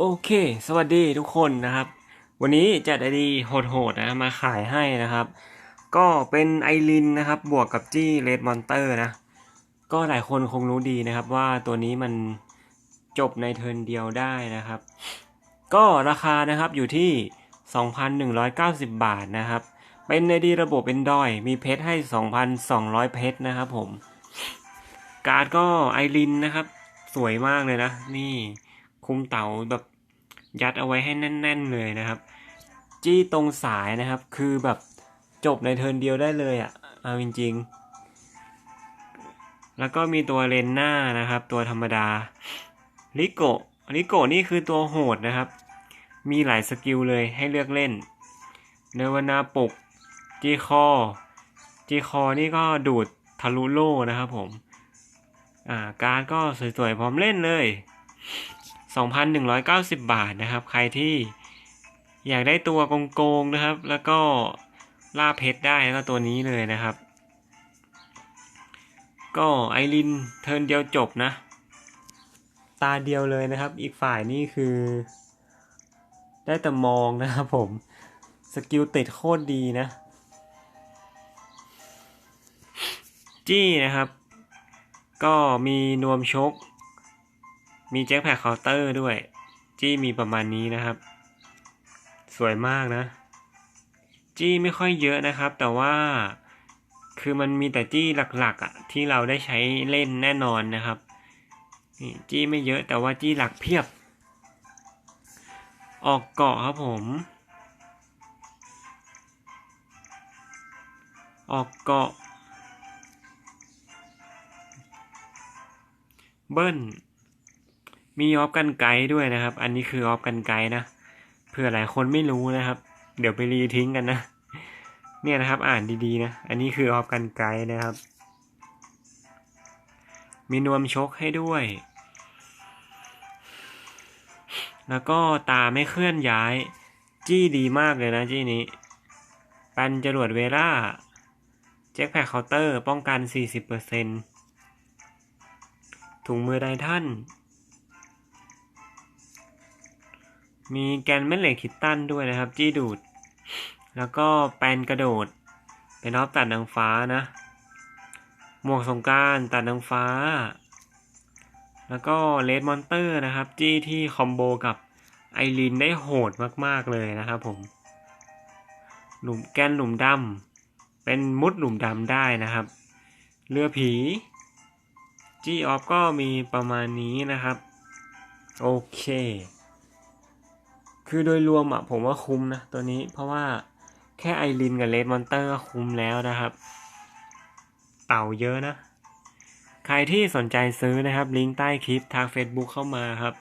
โอเค สวัสดีทุกคนนะครับ วันนี้จัดไอดีโหดๆนะ มาขายให้นะครับ ก็เป็นไอรินนะครับ บวกกับจี้เรดมอนเตอร์นะ ก็หลายคนคงรู้ดีนะครับว่าตัวนี้มันจบในเทิร์นเดียวได้นะครับ ก็ราคานะครับอยู่ที่ 2,190 บาทนะครับ เป็นในดีระบบเป็นดอย มีเพชรให้ 2,200 เพชรนะครับผม การ์ดก็ไอรินนะครับ สวยมากเลยนะ นี่ คุมเต๋าแบบยัดเอาไว้ให้แน่น ๆ เลยนะครับ จี้ตรงสายนะครับ คือแบบจบในเทิร์นเดียวได้เลยอะ่ะเอาจริงๆ แล้วก็มีตัวเลนหน้านะครับ ตัวธรรมดาลิโกลิโกนี่คือตัวโหดนะครับ มีหลายสกิลเลยให้เลือกเล่นเนวนาปุกจีคอจีคอนี่ก็ดูดทะลุโล่นะครับผม อ่า การก็สวยๆ พร้อมเล่นเลย 2,190 บาทนะครับ ใครที่อยากได้ตัวโกงๆนะครับ แล้วก็ล่าเพชรได้ก็ตัวนี้เลยนะครับ ก็ไอรินเทินเดียวจบนะ ตาเดียวเลยนะครับ อีกฝ่ายนี่คือ ได้แต่มองนะครับผม สกิลติดโคตรดีนะ จี้นะครับ ก็มีนวมชก มีแจ็คแพคเคาน์เตอร์ด้วย จี้มีประมาณนี้นะครับ สวยมากนะ จี้ไม่ค่อยเยอะนะครับ แต่ว่าคือมันมีแต่จี้หลักๆอะที่เราได้ใช้เล่นแน่นอนนะครับนี่จี้ไม่เยอะแต่ว่าจี้หลักเพียบ ออกเกาะครับผม ออกเกาะ เบิ้ล มีออฟกันไกด์ด้วยนะครับ อันนี้คือออฟกันไกด์นะเผื่อหลายคนไม่รู้นะครับ เดี๋ยวไปรีทิ้งกันนะ เนี่ยนะครับอ่านดีๆนะ อันนี้คือออฟกันไกด์นะครับ มีนวมชกให้ด้วย แล้วก็ตาไม่เคลื่อนย้าย จี้ดีมากเลยนะจี้นี้ ปันจรวดเวล่าแจ็คแพคเคาน์เตอร์ป้องกัน 40%ถุงมือไดท่าน มีแกนแม่เหล็กคิตตันด้วยนะครับ จี้ดูด แล้วก็แปนกระโดด เป็นออฟตัดนางฟ้านะ หมวกสงการตัดนางฟ้า แล้วก็เลดมอนเตอร์นะครับ จี้ที่คอมโบกับไอรินได้โหดมากๆเลยนะครับผม หลุมแกนหลุมดำเป็นมุดหลุมดำได้นะครับ เรือผี จี้ออฟก็มีประมาณนี้นะครับ โอเค คือโดยรวมอะผมว่าคุ้มนะตัวนี้เพราะว่าแค่ไอรินกับเลดมอนเตอร์ก็คุ้มแล้วนะครับ เต่าเยอะนะ ใครที่สนใจซื้อนะครับ ลิงก์ใต้คลิปทาง Facebook เข้ามาครับ